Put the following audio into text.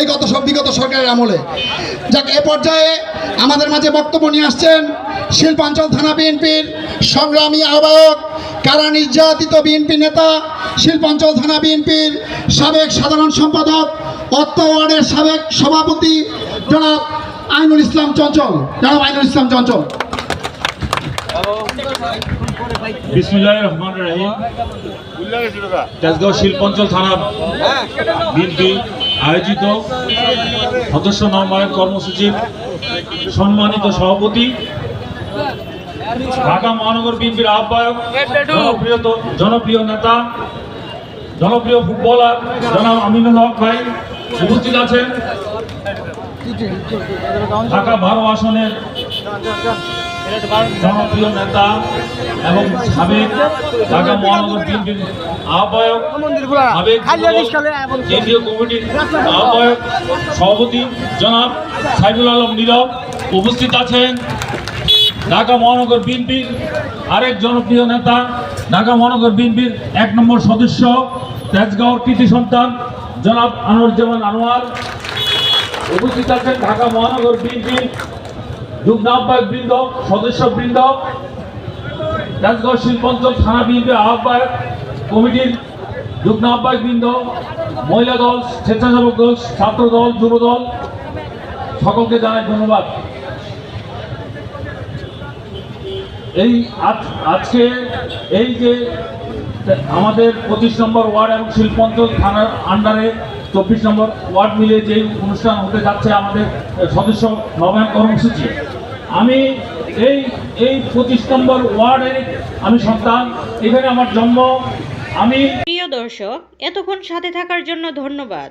এই গত সব বিগত সরকারের আমলে। যাক, এ পর্যায়ে আমাদের মাঝে বক্তব্য নিয়ে আসছেন শিল্পাঞ্চল থানা বিএনপির সংগ্রামী আহ্বায়ক, কারা নির্যাতিত বিএনপি নেতা, শিল্পাঞ্চল থানা বিএনপির সাবেক সাধারণ সম্পাদক, অত্ত ওয়ার্ডের সাবেক সভাপতি জনাব আইনুল ইসলাম চঞ্চল। জনাব আইনুল ইসলাম চঞ্চল। শিল্পাঞ্চল থানা বিএনপি আয়োজিত সদস্য নবায়ন কর্মসূচির সম্মানিত সভাপতি, ঢাকা মহানগর বিএনপির আহ্বায়ক, জনপ্রিয় জনপ্রিয় নেতা, জনপ্রিয় ফুটবলার জনাব আমিনুল হক ভাই উপস্থিত আছেন। ঢাকা বারো আসনের জনপ্রিয় নেতা এবং সাবেক ঢাকা মহানগর বিএনপির আহ্বায়ক সাবেক কেন্দ্রীয় কমিটির আহ্বায়ক সভাপতি জনাব সাইদুল আলম নীরব উপস্থিত আছেন। ঢাকা মহানগর বিএনপির আরেক জনপ্রিয় নেতা ঢাকা মহানগর বিএনপির এক নম্বর সদস্য তেজগাঁওর কৃতি সন্তান জনাব আনোয়ারুজ্জামান আনোয়ার। উপস্থিত আছেন ঢাকা মহানগর বিএনপির যুগ্ম বৃন্দ সদস্য বৃন্দ শিল্পাঞ্চল থানা বিএনপির আহ্বায়ক কমিটির যুগ্ম বৃন্দ স্বেচ্ছাসেবক ছাত্র দল, যুব দল, সকলকে জানাই ধন্যবাদ। এই আজ- আজকে এই যে আমাদের পঁচিশ নম্বর ওয়ার্ড এবং শিল্পাঞ্চল থানার আন্ডারে চব্বিশ নম্বর ওয়ার্ড মিলে যে অনুষ্ঠান হতে যাচ্ছে আমাদের সদস্য নবায়ন কর্মসূচি। আমি এই এই পঁচিশ নম্বর ওয়ার্ডের আমি সন্তান, এখানে আমার জন্ম। আমি প্রিয় দর্শক, এতক্ষণ সাথে থাকার জন্য ধন্যবাদ।